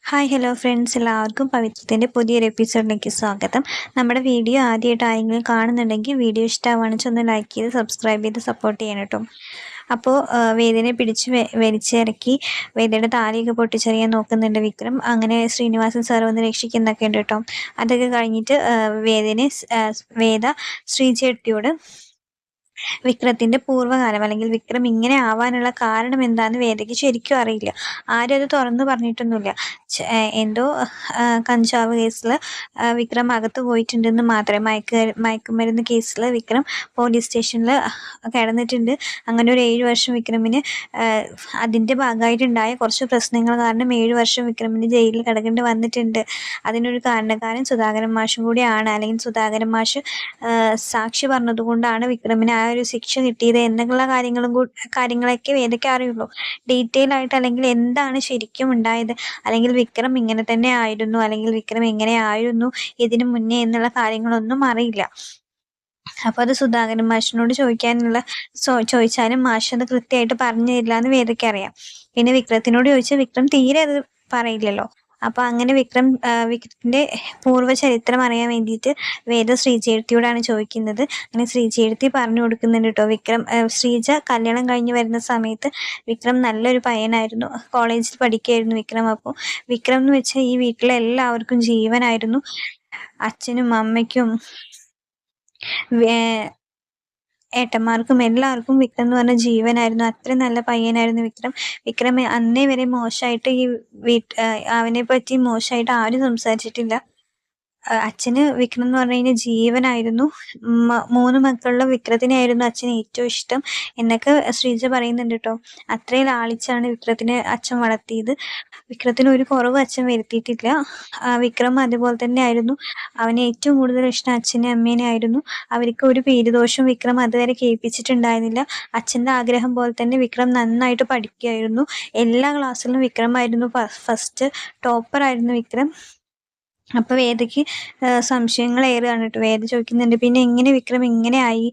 Hi hello friends എല്ലാവർക്കും പവിത്രത്തിന്റെ പുതിയൊരു എപ്പിസോഡിലേക്ക് സ്വാഗതം. നമ്മുടെ വീഡിയോ ആദ്യമായിട്ട് ആരെങ്കിലും കാണുന്നുണ്ടെങ്കിൽ വീഡിയോ ഇഷ്ടമാണെന്ന് ഒന്ന് ലൈക്ക് ചെയ്ത് സബ്സ്ക്രൈബ് ചെയ്ത് സപ്പോർട്ട് ചെയ്യണം കേട്ടോ. അപ്പോൾ വേദനെ പിടിച്ച് വലിച്ചിറക്കി വേദയുടെ താലിയൊക്കെ പൊട്ടിച്ചെറിയാൻ നോക്കുന്നുണ്ട് വിക്രം. അങ്ങനെ ശ്രീനിവാസൻ സാർ വന്ന് രക്ഷിക്കുന്നൊക്കെ ഉണ്ട് കേട്ടോ. അതൊക്കെ കഴിഞ്ഞിട്ട് വേദനെ വേദ ശ്രീചേട്ടിയോട് വിക്രത്തിന്റെ പൂർവകാലം അല്ലെങ്കിൽ വിക്രം ഇങ്ങനെ ആവാനുള്ള കാരണം എന്താന്ന് വേദയ്ക്ക് ശരിക്കും അറിയില്ല. ആരും അത് തുറന്നു പറഞ്ഞിട്ടൊന്നുമില്ല. എന്തോ കഞ്ചാവ് കേസിൽ വിക്രം അകത്ത് പോയിട്ടുണ്ടെന്ന് മാത്രമേ മയക്ക് മയക്കുമരുന്ന് കേസിൽ വിക്രം പോലീസ് സ്റ്റേഷനിൽ കിടന്നിട്ടുണ്ട്. അങ്ങനെ ഒരു ഏഴ് വർഷം വിക്രമിന് അതിന്റെ ഭാഗമായിട്ടുണ്ടായ കുറച്ച് പ്രശ്നങ്ങൾ കാരണം ഏഴ് വർഷം വിക്രമിന് ജയിലിൽ കിടക്കേണ്ടി വന്നിട്ടുണ്ട്. അതിനൊരു കാരണക്കാരൻ സുധാകരൻ മാഷും കൂടിയാണ്. അല്ലെങ്കിൽ സുധാകരൻ മാഷ് സാക്ഷി പറഞ്ഞതുകൊണ്ടാണ് വിക്രമിന് ആ ഒരു ശിക്ഷ കിട്ടിയത് എന്നുള്ള കാര്യങ്ങളും കാര്യങ്ങളൊക്കെ വേദയ്ക്ക് അറിയുള്ളൂ. ഡീറ്റെയിൽ ആയിട്ട് അല്ലെങ്കിൽ എന്താണ് ശരിക്കും ഉണ്ടായത്? അല്ലെങ്കിൽ വിക്രം ഇങ്ങനെ തന്നെ ആയിരുന്നു? അല്ലെങ്കിൽ വിക്രം എങ്ങനെ ആയിരുന്നു? ഇതിനു മുന്നേ എന്നുള്ള കാര്യങ്ങളൊന്നും അറിയില്ല. അപ്പൊ അത് സുധാകരൻ മാഷിനോട് ചോദിക്കാനുള്ള ചോദിച്ചാലും മാഷ് അത് കൃത്യമായിട്ട് പറഞ്ഞു തരില്ല എന്ന് വേദയ്ക്ക് അറിയാം. പിന്നെ വിക്രത്തിനോട് ചോദിച്ചാൽ വിക്രം തീരെ അത് പറയില്ലല്ലോ. അപ്പൊ അങ്ങനെ വിക്രം വിക്രത്തിന്റെ പൂർവ ചരിത്രം അറിയാൻ വേണ്ടിയിട്ട് വേദ ശ്രീചേർത്തിയോടാണ് ചോദിക്കുന്നത്. അങ്ങനെ ശ്രീചേർത്തി പറഞ്ഞു കൊടുക്കുന്നുണ്ട് കേട്ടോ വിക്രം ശ്രീജ കല്യാണം കഴിഞ്ഞ് വരുന്ന സമയത്ത് വിക്രം നല്ലൊരു പയ്യനായിരുന്നു. കോളേജിൽ പഠിക്കുകയായിരുന്നു വിക്രം. അപ്പോൾ വിക്രം എന്ന് വെച്ചാൽ ഈ വീട്ടിലെ എല്ലാവർക്കും ജീവനായിരുന്നു. അച്ഛനും അമ്മയ്ക്കും ഏട്ടന്മാർക്കും എല്ലാവർക്കും വിക്രം എന്ന് പറഞ്ഞ ജീവനായിരുന്നു. അത്രയും നല്ല പയ്യനായിരുന്നു വിക്രം. വിക്രം അന്നേ വരെ മോശമായിട്ട് ഈ വീട്ട് അവനെ പറ്റി മോശമായിട്ട് ആരും സംസാരിച്ചിട്ടില്ല. അച്ഛന് വിക്രം എന്ന് പറഞ്ഞു കഴിഞ്ഞാൽ ജീവനായിരുന്നു. മൂന്ന് മക്കളിലും വിക്രത്തിനെയായിരുന്നു അച്ഛന് ഏറ്റവും ഇഷ്ടം. എന്നൊക്കെ ശ്രീജ പറയുന്നുണ്ട് കേട്ടോ അത്രയും ലാളിച്ചാണ് വിക്രത്തിനെ അച്ഛൻ വളർത്തിയത്. വിക്രത്തിന് ഒരു കുറവ് അച്ഛൻ വരുത്തിയിട്ടില്ല. വിക്രം അതുപോലെ തന്നെ ആയിരുന്നു അവന് ഏറ്റവും കൂടുതൽ ഇഷ്ടം അച്ഛനെ അമ്മേനെ ആയിരുന്നു. അവർക്ക് ഒരു പേരുദോഷം വിക്രം അതുവരെ കേൾപ്പിച്ചിട്ടുണ്ടായിരുന്നില്ല. അച്ഛന്റെ ആഗ്രഹം പോലെ തന്നെ വിക്രം നന്നായിട്ട് പഠിക്കുകയായിരുന്നു. എല്ലാ ക്ലാസ്സിലും വിക്രമായിരുന്നു ഫസ്റ്റ് ടോപ്പർ ആയിരുന്നു വിക്രം. അപ്പൊ വേദയ്ക്ക് സംശയങ്ങൾ ഏറെ കേട്ടോ വേദ ചോദിക്കുന്നുണ്ട് പിന്നെ എങ്ങനെ വിക്രം ഇങ്ങനെ ആയി?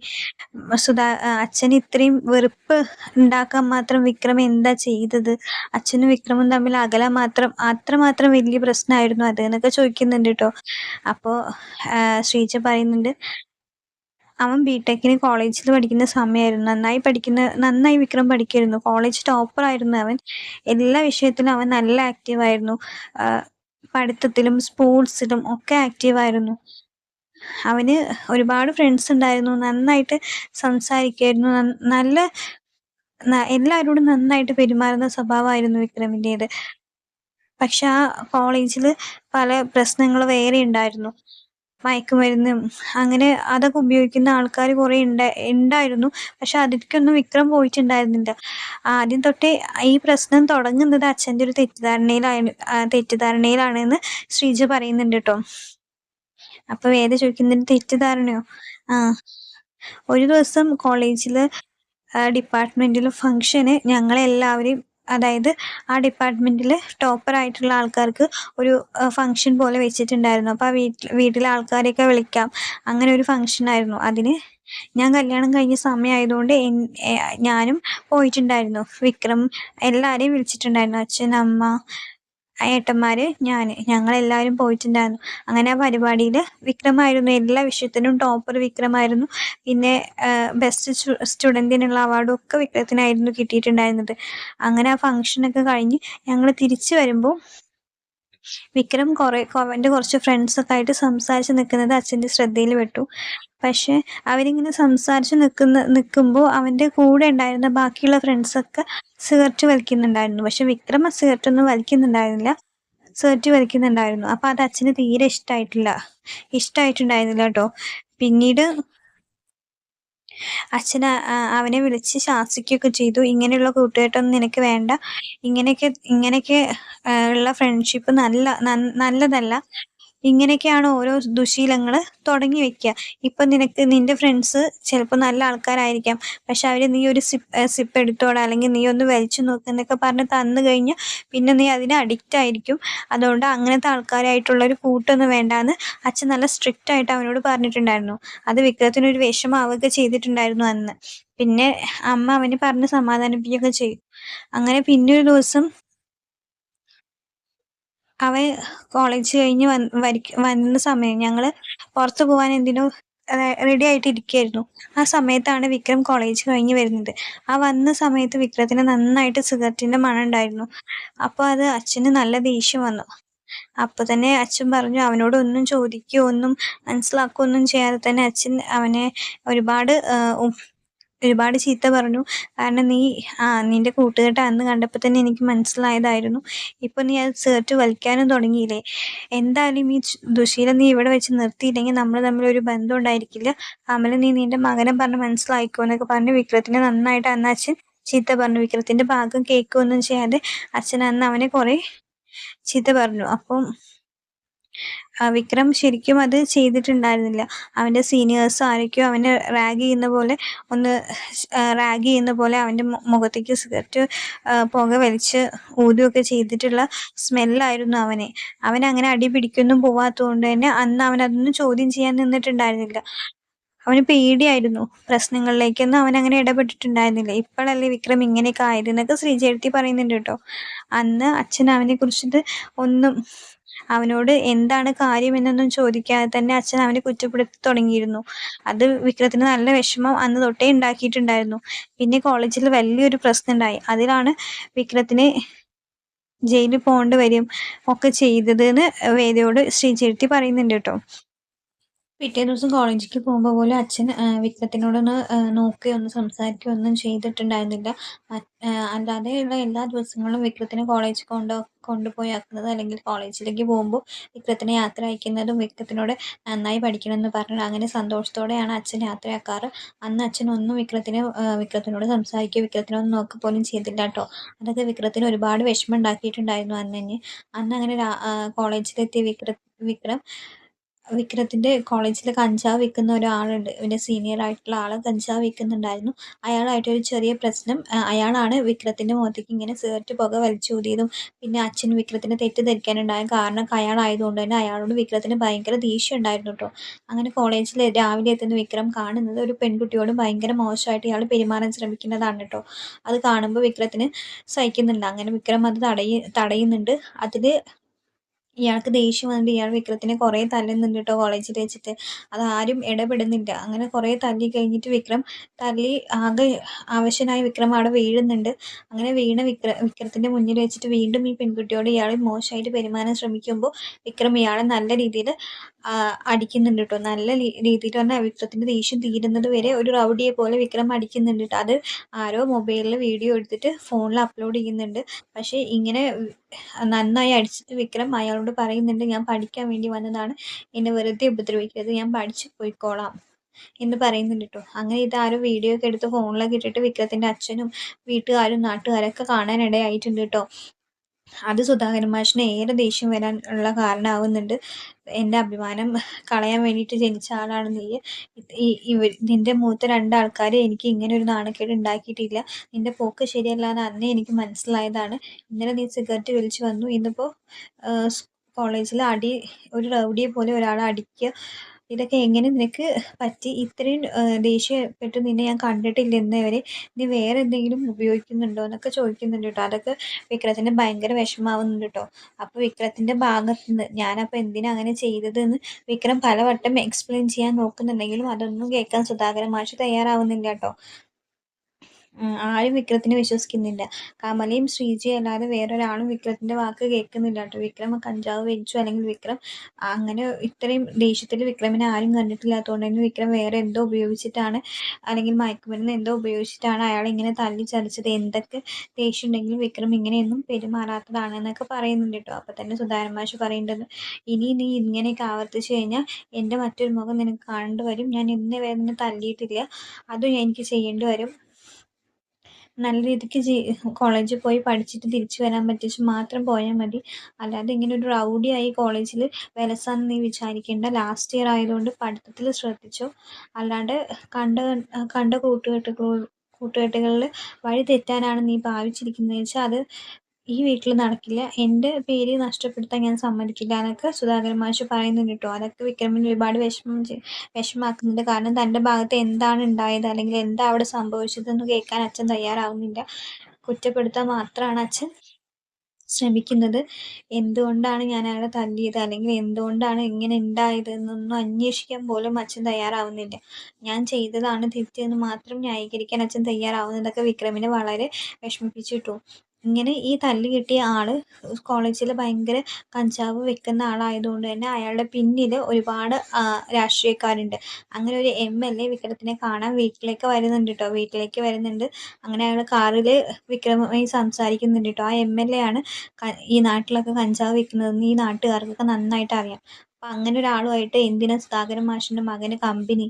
സുധാ അച്ഛൻ ഇത്രയും വെറുപ്പ് ഉണ്ടാക്കാൻ മാത്രം വിക്രം എന്താ ചെയ്തത്? അച്ഛനും വിക്രമും തമ്മിൽ അകല മാത്രം അത്രമാത്രം വലിയ പ്രശ്നമായിരുന്നു അത് എന്നൊക്കെ ചോദിക്കുന്നുണ്ട് കേട്ടോ അപ്പോ ശ്രീജ പറയുന്നുണ്ട് അവൻ ബിടെക്കിന് കോളേജിൽ പഠിക്കുന്ന സമയമായിരുന്നു നന്നായി പഠിക്കുന്ന നന്നായി വിക്രം പഠിക്കായിരുന്നു കോളേജ് ടോപ്പർ ആയിരുന്നു അവൻ എല്ലാ വിഷയത്തിലും അവൻ നല്ല ആക്റ്റീവ് ആയിരുന്നു പഠിത്തത്തിലും സ്പോർട്സിലും ഒക്കെ ആക്റ്റീവായിരുന്നു അവന് ഒരുപാട് ഫ്രണ്ട്സ് ഉണ്ടായിരുന്നു. നന്നായിട്ട് സംസാരിക്കായിരുന്നു നല്ല എല്ലാവരോടും നന്നായിട്ട് പെരുമാറുന്ന സ്വഭാവമായിരുന്നു വിക്രമിന്റെത് പക്ഷെ ആ കോളേജിൽ പല പ്രശ്നങ്ങൾ വേറെ ഉണ്ടായിരുന്നു. മയക്കുമരുന്നും അങ്ങനെ അതൊക്കെ ഉപയോഗിക്കുന്ന ആൾക്കാർ കുറേ ഉണ്ട ഉണ്ടായിരുന്നു പക്ഷെ അതിലേക്കൊന്നും വിക്രം പോയിട്ടുണ്ടായിരുന്നില്ല. ആദ്യം തൊട്ടേ ഈ പ്രശ്നം തുടങ്ങുന്നത് അച്ഛന്റെ ഒരു തെറ്റിദ്ധാരണയിലാണ് തെറ്റിദ്ധാരണയിലാണെന്ന് ശ്രീജ പറയുന്നുണ്ട് കേട്ടോ. അപ്പൊ വേദ ചോദിക്കുന്നതിന് തെറ്റിദ്ധാരണയോ? ആ. ഒരു ദിവസം കോളേജിൽ ഡിപ്പാർട്ട്മെന്റിൽ ഫംഗ്ഷന് ഞങ്ങളെല്ലാവരെയും അതായത് ആ ഡിപ്പാർട്ട്മെന്റിൽ ടോപ്പർ ആയിട്ടുള്ള ആൾക്കാർക്ക് ഒരു ഫംഗ്ഷൻ പോലെ വെച്ചിട്ടുണ്ടായിരുന്നു. അപ്പോൾ ആ വീട്ടിൽ വീട്ടിലെ ആൾക്കാരെയൊക്കെ വിളിക്കാം. അങ്ങനെ ഒരു ഫംഗ്ഷൻ ആയിരുന്നു. അതിന് ഞാൻ കല്യാണം കഴിഞ്ഞ സമയമായതുകൊണ്ട് ഞാനും പോയിട്ടുണ്ടായിരുന്നു. വിക്രം എല്ലാവരെയും വിളിച്ചിട്ടുണ്ടായിരുന്നു. അച്ഛൻ അമ്മ ഏട്ടന്മാര് ഞാൻ ഞങ്ങളെല്ലാവരും പോയിട്ടുണ്ടായിരുന്നു. അങ്ങനെ ആ പരിപാടിയിൽ വിക്രമായിരുന്നു. എല്ലാ വിഷയത്തിനും ടോപ്പർ വിക്രമായിരുന്നു. പിന്നെ ബെസ്റ്റ് സ്റ്റുഡന്റിനുള്ള അവാർഡും ഒക്കെ വിക്രത്തിനായിരുന്നു കിട്ടിയിട്ടുണ്ടായിരുന്നത്. അങ്ങനെ ആ ഫംഗ്ഷനൊക്കെ കഴിഞ്ഞ് ഞങ്ങൾ തിരിച്ചു വരുമ്പോൾ വിക്രം കുറേ അവന്റെ കുറച്ച് ഫ്രണ്ട്സൊക്കെ ആയിട്ട് സംസാരിച്ച് നിൽക്കുന്നത് അച്ഛന്റെ ശ്രദ്ധയിൽ പെട്ടു. പക്ഷെ അവരിങ്ങനെ സംസാരിച്ച് നിൽക്കുന്ന നിൽക്കുമ്പോൾ അവന്റെ കൂടെ ഉണ്ടായിരുന്ന ബാക്കിയുള്ള ഫ്രണ്ട്സൊക്കെ സിഗരറ്റ് വലിക്കുന്നുണ്ടായിരുന്നു. പക്ഷെ വിക്രം ആ സിഗരറ്റ് ഒന്നും വലിക്കുന്നുണ്ടായിരുന്നില്ല. സിഗരറ്റ് വലിക്കുന്നുണ്ടായിരുന്നു. അപ്പോൾ അത് അച്ഛന് തീരെ ഇഷ്ടമായിട്ടില്ല ഇഷ്ടമായിട്ടുണ്ടായിരുന്നില്ല കേട്ടോ പിന്നീട് അച്ഛൻ അവനെ വിളിച്ച് ശാസിക്കുകയൊക്കെ ചെയ്തു. ഇങ്ങനെയുള്ള കൂട്ടുകെട്ടൊന്നും നിനക്ക് വേണ്ട. ഇങ്ങനെയൊക്കെ ഇങ്ങനെയൊക്കെ ഉള്ള ഫ്രണ്ട്ഷിപ്പ് നല്ല നല്ലതല്ല. ഇങ്ങനെയൊക്കെയാണ് ഓരോ ദുശീലങ്ങൾ തുടങ്ങി വെക്കുക ഇപ്പം നിനക്ക് നിന്റെ ഫ്രണ്ട്സ് ചിലപ്പോൾ നല്ല ആൾക്കാരായിരിക്കാം. പക്ഷെ അവർ നീ ഒരു സിപ്പ് സിപ്പ് എടുത്തോടാ അല്ലെങ്കിൽ നീ ഒന്ന് വലിച്ചു നോക്ക് എന്നൊക്കെ പറഞ്ഞ് തന്നു കഴിഞ്ഞാൽ പിന്നെ നീ അതിന് അഡിക്റ്റ് ആയിരിക്കും. അതുകൊണ്ട് അങ്ങനത്തെ ആൾക്കാരായിട്ടുള്ളൊരു കൂട്ടൊന്നും വേണ്ടാന്ന് അച്ഛൻ നല്ല സ്ട്രിക്റ്റ് ആയിട്ട് അവനോട് പറഞ്ഞിട്ടുണ്ടായിരുന്നു. അത് വിക്രത്തിനൊരു വിഷമാവുകയൊക്കെ ചെയ്തിട്ടുണ്ടായിരുന്നു അന്ന്. പിന്നെ അമ്മ അവന് പറഞ്ഞ് സമാധാനിപ്പിക്കുകയൊക്കെ ചെയ്യും അങ്ങനെ പിന്നെ ഒരു ദിവസം അവൻ കോളേജ് കഴിഞ്ഞ് വന്ന് സമയം ഞങ്ങൾ പുറത്തു പോകാൻ എന്തിനോ റെഡി ആയിട്ട് ഇരിക്കുകയായിരുന്നു ആ സമയത്താണ് വിക്രം കോളേജ് കഴിഞ്ഞ് വരുന്നത്. ആ വന്ന സമയത്ത് വിക്രത്തിന് നന്നായിട്ട് സിഗരറ്റിന്റെ മണം ഉണ്ടായിരുന്നു. അപ്പോൾ അത് അച്ഛന് നല്ല ദേഷ്യം വന്നു. അപ്പൊ തന്നെ അച്ഛൻ പറഞ്ഞു അവനോട് ഒന്നും ചോദിക്കുകയോ ഒന്നും മനസ്സിലാക്കുകയോ ഒന്നും ചെയ്യാതെ തന്നെ അച്ഛൻ അവനെ ഒരുപാട് ഒരുപാട് ചീത്ത പറഞ്ഞു. കാരണം നീ ആ നിന്റെ കൂട്ടുകെട്ട് അന്ന് കണ്ടപ്പോൾ തന്നെ എനിക്ക് മനസ്സിലായതായിരുന്നു. ഇപ്പൊ നീ അത് സേർട്ട് വലിക്കാനും തുടങ്ങിയില്ലേ? എന്തായാലും ഈ ദുശീല നീ ഇവിടെ വെച്ച് നിർത്തിയില്ലെങ്കിൽ നമ്മൾ തമ്മിൽ ഒരു ബന്ധം ഉണ്ടായിരിക്കില്ല. അമല നീ നിന്റെ മകനെ പറഞ്ഞ് മനസ്സിലായിക്കോ എന്നൊക്കെ പറഞ്ഞ് വിക്രത്തിന് നന്നായിട്ട് അന്ന് അച്ഛൻ ചീത്ത പറഞ്ഞു. വിക്രത്തിന്റെ ഭാഗം കേൾക്കുകയൊന്നും ചെയ്യാതെ അച്ഛൻ അന്ന് അവനെ കുറെ ചീത്ത പറഞ്ഞു. അപ്പം വിക്രം ശരിക്കും അത് ചെയ്തിട്ടുണ്ടായിരുന്നില്ല. അവന്റെ സീനിയേഴ്സ് ആരൊക്കെയോ അവനെ റാഗ് ചെയ്യുന്ന പോലെ ഒന്ന് റാഗ് ചെയ്യുന്ന പോലെ അവന്റെ മുഖത്തേക്ക് സിഗരറ്റ് പുക വലിച്ച് ഊതുകയൊക്കെ ചെയ്തിട്ടുള്ള സ്മെല്ലായിരുന്നു അവനെ. അവൻ അങ്ങനെ അടി പിടിക്കൊന്നും പോവാത്തതുകൊണ്ട് തന്നെ അന്ന് അവൻ അതൊന്നും ചോദ്യം ചെയ്യാൻ നിന്നിട്ടുണ്ടായിരുന്നില്ല. അവന് പേടിയായിരുന്നു പ്രശ്നങ്ങളിലേക്കൊന്നും അവൻ അങ്ങനെ ഇടപെട്ടിട്ടുണ്ടായിരുന്നില്ല. ഇപ്പോഴല്ലേ വിക്രം ഇങ്ങനെയൊക്കെ ആയിരുന്നൊക്കെ ശ്രീജേഴ്ത്തി പറയുന്നുണ്ട് കേട്ടോ. അന്ന് അച്ഛൻ അവനെ കുറിച്ചിട്ട് ഒന്നും അവനോട് എന്താണ് കാര്യം എന്നൊന്നും ചോദിക്കാതെ തന്നെ അച്ഛൻ അവനെ കുറ്റപ്പെടുത്തി തുടങ്ങിയിരുന്നു. അത് വിക്രത്തിന് നല്ല വിഷമം അന്ന് തൊട്ടേ ഉണ്ടാക്കിയിട്ടുണ്ടായിരുന്നു. പിന്നെ കോളേജിൽ വലിയൊരു പ്രശ്നം ഉണ്ടായി അതിലാണ് വിക്രത്തിന് ജയിലിൽ പോകേണ്ടി വരും ഒക്കെ ചെയ്തത് എന്ന് വേദയോട് ശ്രീചേർത്തി പറയുന്നുണ്ട് കേട്ടോ. പിറ്റേ ദിവസം കോളേജിലേക്ക് പോകുമ്പോൾ പോലും അച്ഛൻ വിക്രത്തിനോടൊന്ന് നോക്കുകയോ ഒന്ന് സംസാരിക്കുകയോ ഒന്നും ചെയ്തിട്ടുണ്ടായിരുന്നില്ല. അല്ലാതെയുള്ള എല്ലാ ദിവസങ്ങളും വിക്രത്തിനെ കോളേജിൽ കൊണ്ട് കൊണ്ടുപോയി ആക്കുന്നത് അല്ലെങ്കിൽ കോളേജിലേക്ക് പോകുമ്പോൾ വിക്രത്തിനെ യാത്ര അയക്കുന്നതും വിക്രത്തിനോട് നന്നായി പഠിക്കണമെന്ന് പറഞ്ഞു അങ്ങനെ സന്തോഷത്തോടെയാണ് അച്ഛൻ യാത്രയാക്കാറ്. അന്ന് അച്ഛൻ ഒന്നും വിക്രത്തിന് വിക്രത്തിനോട് സംസാരിക്കുകയോ വിക്രത്തിനൊന്നും നോക്കുക പോലും ചെയ്തില്ല കേട്ടോ. അതൊക്കെ വിക്രത്തിന് ഒരുപാട് വിഷമം ഉണ്ടാക്കിയിട്ടുണ്ടായിരുന്നു അന്ന് അന്ന് അങ്ങനെ കോളേജിലെത്തിയ വിക്ര വിക്രം വിക്രത്തിന്റെ കോളേജിൽ കഞ്ചാവ് വിൽക്കുന്ന ഒരാളുണ്ട്. ഇവന്റെ സീനിയർ ആയിട്ടുള്ള ആൾ കഞ്ചാവ് വിൽക്കുന്നുണ്ടായിരുന്നു അയാളായിട്ട് ഒരു ചെറിയ പ്രശ്നം അയാളാണ് വിക്രത്തിന്റെ മുഖത്തേക്ക് ഇങ്ങനെ സിഗരറ്റ് പുക വലിച്ചൂതിയതും പിന്നെ അച്ഛൻ വിക്രത്തിനെ തെറ്റിദ്ധരിക്കാനുണ്ടായ കാരണം അയാളായതുകൊണ്ട് തന്നെ അയാളോട് വിക്രത്തിന് ഭയങ്കര ദേഷ്യം ഉണ്ടായിരുന്നു കേട്ടോ അങ്ങനെ കോളേജിൽ രാവിലെ എത്തുന്ന വിക്രം കാണുന്നത് ഒരു പെൺകുട്ടിയോട് ഭയങ്കര മോശമായിട്ട് ഇയാൾ പെരുമാറാൻ ശ്രമിക്കുന്നതാണ് കേട്ടോ അത് കാണുമ്പോൾ വിക്രത്തിന് സഹിക്കുന്നില്ല. അങ്ങനെ വിക്രം അത് തടയി തടയുന്നുണ്ട്. അതിൽ ഇയാൾക്ക് ദേഷ്യം വന്നിട്ട് ഇയാൾ വിക്രത്തിനെ കുറേ തല്ലുന്നുണ്ട് കേട്ടോ കോളേജിൽ വെച്ചിട്ട്. അത് ആരും ഇടപെടുന്നില്ല. അങ്ങനെ കുറേ തല്ലി കഴിഞ്ഞിട്ട് വിക്രം തല്ലി ആകെ ആവശ്യനായ വിക്രം അവിടെ വീഴുന്നുണ്ട്. അങ്ങനെ വീണ വിക്ര വിക്രത്തിന്റെ മുന്നിൽ വെച്ചിട്ട് വീണ്ടും ഈ പെൺകുട്ടിയോട് ഇയാൾ മോശമായിട്ട് പെരുമാറാൻ ശ്രമിക്കുമ്പോൾ വിക്രം ഇയാളെ നല്ല രീതിയിൽ അടിക്കുന്നുണ്ട് കേട്ടോ. നല്ല രീതിയിൽ തന്നെ വിക്രത്തിന്റെ ദേഷ്യം തീരുന്നത് വരെ ഒരു റൗഡിയെ പോലെ വിക്രം അടിക്കുന്നുണ്ട് കേട്ടോ. അത് ആരോ മൊബൈലിൽ വീഡിയോ എടുത്തിട്ട് ഫോണിൽ അപ്ലോഡ് ചെയ്യുന്നുണ്ട്. പക്ഷേ ഇങ്ങനെ നന്നായി അടിച്ചിട്ട് വിക്രം അയാളോട് പറയുന്നുണ്ട് ഞാൻ പഠിക്കാൻ വേണ്ടി വന്നതാണ്. എന്നെ വെറുതെ ഉപദ്രവിക്കരുത്. ഞാൻ പഠിച്ചു പോയിക്കോളാം. എന്ന് പറയുന്നുണ്ട് കേട്ടോ അങ്ങനെ ഇത് ആരോ വീഡിയോ ഒക്കെ എടുത്ത് ഫോണിലൊക്കെ ഇട്ടിട്ട് വിക്രത്തിന്റെ അച്ഛനും വീട്ടുകാരും നാട്ടുകാരൊക്കെ കാണാനിടയായിട്ടുണ്ട് കേട്ടോ അത് സുധാകരൻ മാഷിന് ഏറെ ദേഷ്യം വരാൻ ഉള്ള കാരണമാവുന്നുണ്ട്. എന്റെ അഭിമാനം കളയാൻ വേണ്ടിയിട്ട് ജനിച്ച ആളാണ് നീ ഈ നിന്റെ മൂത്ത രണ്ടാൾക്കാർ എനിക്ക് ഇങ്ങനെ ഒരു നാണക്കേട് ഉണ്ടാക്കിയിട്ടില്ല. നിന്റെ പോക്ക് ശരിയല്ല എന്ന് അന്നേ എനിക്ക് മനസ്സിലായതാണ്. ഇന്നലെ നീ സിഗരറ്റ് വലിച്ചു വന്നു. ഇന്നിപ്പോൾ കോളേജിൽ അടി ഒരു റൗഡിയെ പോലെ ഒരാളെ അടിക്കുക ഇതൊക്കെ എങ്ങനെ നിനക്ക് പറ്റി? ഇത്രയും ദേഷ്യപ്പെട്ട് നിന്നെ ഞാൻ കണ്ടിട്ടില്ല ഇന്നേവരെ നീ വേറെ എന്തെങ്കിലും ഉപയോഗിക്കുന്നുണ്ടോ എന്നൊക്കെ ചോദിക്കുന്നുണ്ട് കേട്ടോ. അതൊക്കെ വിക്രത്തിന്റെ ഭയങ്കര വിഷമാവുന്നുണ്ട് കേട്ടോ. അപ്പോൾ വിക്രത്തിന്റെ ഭാഗത്ത് നിന്ന് ഞാനപ്പോൾ എന്തിനാ അങ്ങനെ ചെയ്തത് എന്ന് വിക്രം പലവട്ടം എക്സ്പ്ലെയിൻ ചെയ്യാൻ നോക്കുന്നുണ്ടെങ്കിലും അതൊന്നും കേൾക്കാൻ സുധാകരൻ മാഷ് തയ്യാറാവുന്നില്ല കേട്ടോ. ആരും വിക്രത്തിനെ വിശ്വസിക്കുന്നില്ല. കമലയും ശ്രീജയും അല്ലാതെ വേറൊരാളും വിക്രത്തിന്റെ വാക്ക് കേൾക്കുന്നില്ല കേട്ടോ. വിക്രം കഞ്ചാവ് വലിച്ചു അല്ലെങ്കിൽ വിക്രം അങ്ങനെ ഇത്രയും ദേഷ്യത്തിൽ വിക്രമിനെ ആരും കണ്ടിട്ടില്ലാത്തതുകൊണ്ട് തന്നെ വിക്രം വേറെ എന്തോ ഉപയോഗിച്ചിട്ടാണ് അല്ലെങ്കിൽ മയക്കുമരുന്ന് എന്തോ ഉപയോഗിച്ചിട്ടാണ് അയാൾ ഇങ്ങനെ തല്ലി ചലിച്ചത് എന്തൊക്കെ ദേഷ്യം ഉണ്ടെങ്കിലും വിക്രം ഇങ്ങനെയൊന്നും പെരുമാറാത്തതാണ് എന്നൊക്കെ പറയുന്നുണ്ട് കേട്ടോ. അപ്പൊ തന്നെ സുധാരൻ മാഷ് പറയേണ്ടത് ഇനി നീ ഇങ്ങനെയൊക്കെ ആവർത്തിച്ചു കഴിഞ്ഞാൽ എന്റെ മറ്റൊരു മുഖം നിനക്ക് കാണേണ്ടി വരും. ഞാൻ ഇന്ന് വരെ നിന്നെ തല്ലിയിട്ടില്ല. അതും എനിക്ക് ചെയ്യേണ്ടി വരും. നല്ല രീതിക്ക് ജീ കോളേജിൽ പോയി പഠിച്ചിട്ട് തിരിച്ചു വരാൻ പറ്റിച്ച് മാത്രം പോയാൽ മതി. അല്ലാതെ ഇങ്ങനെ ഒരു റൗഡിയായി കോളേജിൽ വിലസാന്ന് നീ വിചാരിക്കേണ്ട. ലാസ്റ്റ് ഇയർ ആയതുകൊണ്ട് പഠിത്തത്തിൽ ശ്രദ്ധിച്ചോ. അല്ലാണ്ട് കണ്ട കണ്ട കൂട്ടുകെട്ടുകൾ കൂട്ടുകെട്ടുകളിൽ വഴി തെറ്റാനാണ് നീ ഭാവിച്ചിരിക്കുന്നത് വെച്ചാൽ അത് ഈ വീട്ടിൽ നടക്കില്ല. എന്റെ പേര് നഷ്ടപ്പെടുത്താൻ ഞാൻ സമ്മതിക്കില്ല. എന്നൊക്കെ സുധാകരൻ മാഷ് പറയുന്നുണ്ട് കേട്ടോ. അതൊക്കെ വിക്രമിന് ഒരുപാട് വിഷമം വിഷമാക്കുന്നുണ്ട് കാരണം തന്റെ ഭാഗത്ത് എന്താണ് ഉണ്ടായത്? അല്ലെങ്കിൽ എന്താ അവിടെ സംഭവിച്ചതെന്ന് കേൾക്കാൻ അച്ഛൻ തയ്യാറാവുന്നില്ല. കുറ്റപ്പെടുത്താൻ മാത്രമാണ് അച്ഛൻ ശ്രമിക്കുന്നത്. എന്തുകൊണ്ടാണ് ഞാൻ അയാളെ തല്ലിയത്? അല്ലെങ്കിൽ എന്തുകൊണ്ടാണ് ഇങ്ങനെ ഉണ്ടായത്? എന്നൊന്നും അന്വേഷിക്കാൻ പോലും അച്ഛൻ തയ്യാറാവുന്നില്ല. ഞാൻ ചെയ്തതാണ് തെറ്റെന്ന് മാത്രം ന്യായീകരിക്കാൻ അച്ഛൻ തയ്യാറാവുന്നതൊക്കെ വിക്രമിനെ വളരെ വിഷമിപ്പിച്ചിട്ടു. ഇങ്ങനെ ഈ തല്ല് കിട്ടിയ ആൾ കോളേജിൽ ഭയങ്കര കഞ്ചാവ് വെക്കുന്ന ആളായതുകൊണ്ട് തന്നെ അയാളുടെ പിന്നിൽ ഒരുപാട് രാഷ്ട്രീയക്കാരുണ്ട്. അങ്ങനെ ഒരു എം എൽ എ വിക്രത്തിനെ കാണാൻ വീട്ടിലേക്ക് വരുന്നുണ്ട് കേട്ടോ വീട്ടിലേക്ക് വരുന്നുണ്ട്. അങ്ങനെ അയാൾ കാറിൽ വിക്രമായി സംസാരിക്കുന്നുണ്ട് കേട്ടോ ആ എം എൽ എ ആണ് ഈ നാട്ടിലൊക്കെ കഞ്ചാവ് വിൽക്കുന്നതെന്ന് ഈ നാട്ടുകാർക്കൊക്കെ നന്നായിട്ട് അറിയാം. അപ്പം അങ്ങനെ ഒരാളുമായിട്ട് എന്തിനാ സുധാകരൻ മാഷിന്റെ മകന് കമ്പനി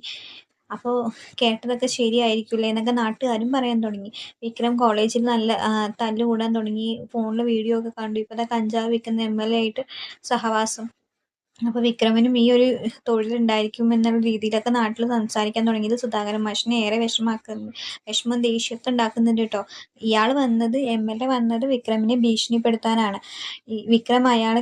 അപ്പോൾ കേട്ടതൊക്കെ ശരിയായിരിക്കില്ലേ? എന്നൊക്കെ നാട്ടുകാരും പറയാൻ തുടങ്ങി. വിക്രം കോളേജിൽ നല്ല തല്ലുകൂടാൻ തുടങ്ങി. ഫോണിൽ വീഡിയോ ഒക്കെ കണ്ടു. ഇപ്പോൾ കഞ്ചാവ് വിൽക്കുന്ന എം എൽ എ ആയിട്ട് സഹവാസം. അപ്പോൾ വിക്രമനും ഈ ഒരു തൊഴിലുണ്ടായിരിക്കും എന്നുള്ള രീതിയിലൊക്കെ നാട്ടിൽ സംസാരിക്കാൻ തുടങ്ങിയത് സുധാകരൻ മാഷിനെ ഏറെ വിഷമാക്കുന്നു. വിഷമം ദേഷ്യമൊക്കെ ഉണ്ടാക്കുന്നുണ്ട് കേട്ടോ. ഇയാൾ വന്നത് എം എൽ എ വന്നത് വിക്രമിനെ ഭീഷണിപ്പെടുത്താനാണ്. ഈ വിക്രം അയാൾ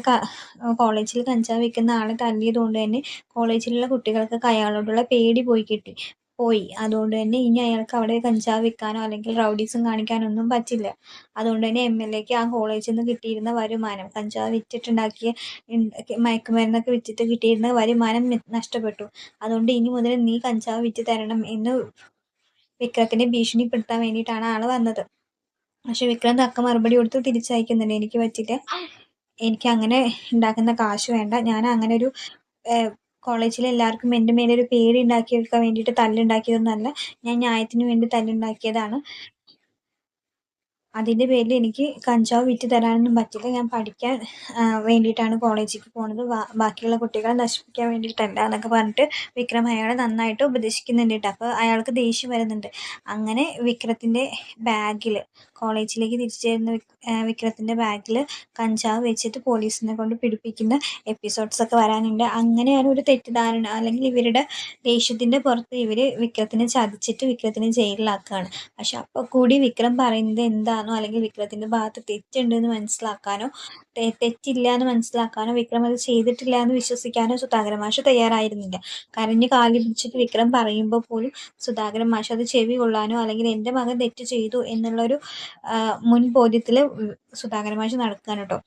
കോളേജിൽ കഞ്ചാവ് വിൽക്കുന്ന ആളെ തല്ലിയത് കൊണ്ട് തന്നെ കോളേജിലുള്ള കുട്ടികൾക്കൊക്കെ അയാളോടുള്ള പേടി പോയി കിട്ടി. പോയി. അതുകൊണ്ട് തന്നെ ഇനി അയാൾക്ക് അവിടെ കഞ്ചാവ് വിൽക്കാനോ അല്ലെങ്കിൽ റൗഡീസും കാണിക്കാനോ ഒന്നും പറ്റില്ല. അതുകൊണ്ട് തന്നെ എം എൽ എക്ക് ആ കോളേജിൽ നിന്ന് കിട്ടിയിരുന്ന വരുമാനം കഞ്ചാവ് വിറ്റിട്ടുണ്ടാക്കിയ മയക്കുമരുന്നൊക്കെ വിറ്റിട്ട് കിട്ടിയിരുന്ന വരുമാനം നഷ്ടപ്പെട്ടു. അതുകൊണ്ട് ഇനി മുതൽ നീ കഞ്ചാവ് വിറ്റ് തരണം എന്ന് വിക്രത്തിനെ ഭീഷണിപ്പെടുത്താൻ വേണ്ടിയിട്ടാണ് ആൾ വന്നത്. പക്ഷെ വിക്രം തക്ക മറുപടി കൊടുത്ത് തിരിച്ചയക്കുന്നുണ്ട്. എനിക്ക് പറ്റില്ല. എനിക്ക് അങ്ങനെ ഉണ്ടാക്കുന്ന കാശ് വേണ്ട. ഞാൻ അങ്ങനെ ഒരു കോളേജിലെ എല്ലാവർക്കും എന്റെ ഒരു പേടി ഉണ്ടാക്കിയെടുക്കാൻ വേണ്ടിയിട്ട് തല്ലുണ്ടാക്കിയതൊന്നല്ല. ഞാൻ ന്യായത്തിന് വേണ്ടി തല്ലുണ്ടാക്കിയതാണ്. അതിന്റെ പേരിൽ എനിക്ക് കഞ്ചാവ് വിറ്റ് തരാനൊന്നും പറ്റില്ല. ഞാൻ പഠിക്കാൻ വേണ്ടിയിട്ടാണ് കോളേജിലേക്ക് പോകുന്നത് ബാക്കിയുള്ള കുട്ടികളെ നശിപ്പിക്കാൻ വേണ്ടിയിട്ടല്ല എന്നൊക്കെ പറഞ്ഞിട്ട് വിക്രം അയാളെ നന്നായിട്ട് ഉപദേശിക്കുന്നുണ്ട് കേട്ടോ. അപ്പോൾ അയാൾക്ക് ദേഷ്യം വരുന്നുണ്ട്. അങ്ങനെ വിക്രത്തിന്റെ ബാഗിൽ കോളേജിലേക്ക് തിരിച്ചു വരുന്ന വിക്രത്തിന്റെ ബാഗിൽ കഞ്ചാവ് വെച്ചിട്ട് പോലീസിനെ കൊണ്ട് പിടിപ്പിക്കുന്ന എപ്പിസോഡ്സ് ഒക്കെ വരാനുണ്ട്. അങ്ങനെയാണ് ഒരു തെറ്റിദ്ധാരണ. അല്ലെങ്കിൽ ഇവരുടെ ദേഷ്യത്തിന്റെ പുറത്ത് ഇവർ വിക്രത്തിനെ ചതിച്ചിട്ട് വിക്രത്തിനെ ജയിലിലാക്കുകയാണ്. പക്ഷെ അപ്പോൾ കൂടി വിക്രം പറയുന്നത് എന്താണോ അല്ലെങ്കിൽ വിക്രത്തിന്റെ ഭാഗത്ത് തെറ്റുണ്ട് എന്ന് മനസ്സിലാക്കാനോ തെറ്റില്ല എന്ന് മനസ്സിലാക്കാനോ വിക്രം അത് ചെയ്തിട്ടില്ല എന്ന് വിശ്വസിക്കാനോ സുധാകരൻ മാഷ തയ്യാറായിരുന്നില്ല. കരഞ്ഞ് കാലി പിടിച്ചിട്ട് വിക്രം പറയുമ്പോൾ പോലും സുധാകരൻ മാഷ അത് ചെവി കൊള്ളാനോ അല്ലെങ്കിൽ എന്റെ മകൻ തെറ്റ് ചെയ്തു എന്നുള്ളൊരു മുൻ ബോധ്യത്തിൽ സുധാകരൻ മാഷ് നടക്കുകയാണ് കേട്ടോ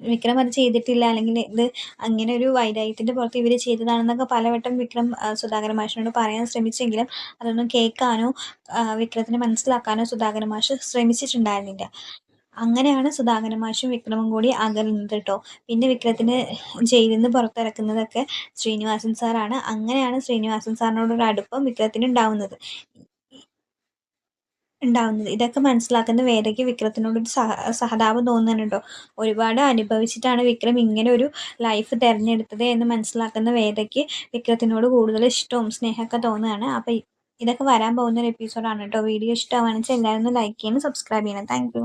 വിക്രം അത് ചെയ്തിട്ടില്ല അല്ലെങ്കിൽ ഇത് അങ്ങനെ ഒരു വൈരാഗ്യത്തിന്റെ പുറത്ത് ഇവർ ചെയ്തതാണെന്നൊക്കെ പലവട്ടം വിക്രം സുധാകരൻ മാഷിനോട് പറയാൻ ശ്രമിച്ചെങ്കിലും അതൊന്നും കേൾക്കാനോ വിക്രത്തിന് മനസ്സിലാക്കാനോ സുധാകരൻ മാഷ് ശ്രമിച്ചിട്ടുണ്ടായിരുന്നില്ല. അങ്ങനെയാണ് സുധാകരൻ മാഷും വിക്രമും കൂടി അകലുന്നത് കേട്ടോ പിന്നെ വിക്രത്തിന് ജയിലിൽ നിന്ന് പുറത്തിറക്കുന്നതൊക്കെ ശ്രീനിവാസൻ സാറാണ്. അങ്ങനെയാണ് ശ്രീനിവാസൻ സാറിനോടൊരു അടുപ്പം വിക്രത്തിന് ഉണ്ടാവുന്നത്. ഉണ്ടാവുന്നത്. ഇതൊക്കെ മനസ്സിലാക്കുന്ന വേദയ്ക്ക് വിക്രത്തിനോടൊരു സഹ സഹതാപം തോന്നുന്നുണ്ടോ? ഒരുപാട് അനുഭവിച്ചിട്ടാണ് വിക്രം ഇങ്ങനെ ഒരു ലൈഫ് തിരഞ്ഞെടുത്തത് എന്ന് മനസ്സിലാക്കുന്ന വേദയ്ക്ക് വിക്രത്തിനോട് കൂടുതൽ ഇഷ്ടവും സ്നേഹമൊക്കെ തോന്നുകയാണ്. അപ്പോൾ ഇതൊക്കെ വരാൻ പോകുന്ന ഒരു എപ്പിസോഡാണ് കേട്ടോ. വീഡിയോ ഇഷ്ടമാണെന്ന് വെച്ചാൽ എല്ലാവരും ലൈക്ക് ചെയ്യണം സബ്സ്ക്രൈബ് ചെയ്യണം. താങ്ക്